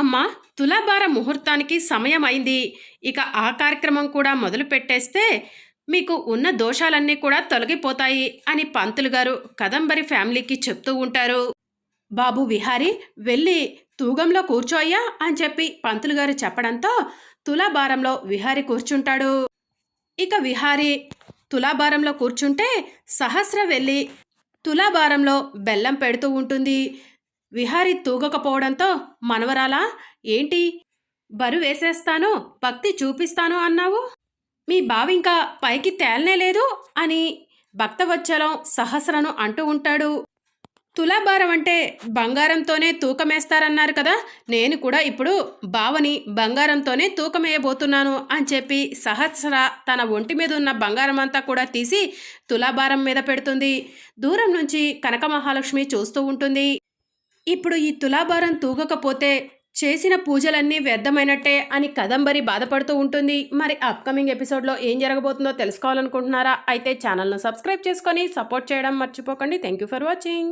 అమ్మా తులాభార ముహూర్తానికి సమయం అయింది ఇక ఆ కార్యక్రమం కూడా మొదలు పెట్టేస్తే మీకు ఉన్న దోషాలన్నీ కూడా తొలగిపోతాయి అని పంతులు గారు కదంబరి ఫ్యామిలీకి చెప్తూ ఉంటారు. బాబు విహారి వెళ్ళి తూగంలో కూర్చోయ్యా అని చెప్పి పంతులు గారు చెప్పడంతో తులాభారంలో విహారి కూర్చుంటాడు. ఇక విహారి తులాభారంలో కూర్చుంటే సహస్ర వెళ్ళి తులాభారంలో బెల్లం పెడుతూ ఉంటుంది. విహారి తూగకపోవడంతో మనవరాలా ఏంటి? బరువు వేసేస్తాను భక్తి చూపిస్తాను అన్నావు? మీ బావింకా పైకి తేలనే లేదు? అని భక్తవత్సలం సహస్రను అంటూ ఉంటాడు. తులాభారం అంటే బంగారంతోనే తూకమేస్తారన్నారు కదా నేను కూడా ఇప్పుడు బావని బంగారంతోనే తూకమేయబోతున్నాను అని చెప్పి సహస్ర తన ఒంటి మీద ఉన్న బంగారం అంతా కూడా తీసి తులాభారం మీద పెడుతుంది. దూరం నుంచి కనక మహాలక్ష్మి చూస్తూ ఉంటుంది. ఇప్పుడు ఈ తులాభారం తూగకపోతే చేసిన పూజలన్నీ వ్యర్థమైనట్టే అని కదంబరి బాధపడుతూ ఉంటుంది. మరి అప్కమింగ్ ఎపిసోడ్లో ఏం జరగబోతుందో తెలుసుకోవాలనుకుంటున్నారా? అయితే ఛానల్ను సబ్స్క్రైబ్ చేసుకొని సపోర్ట్ చేయడం మర్చిపోకండి. Thank you for watching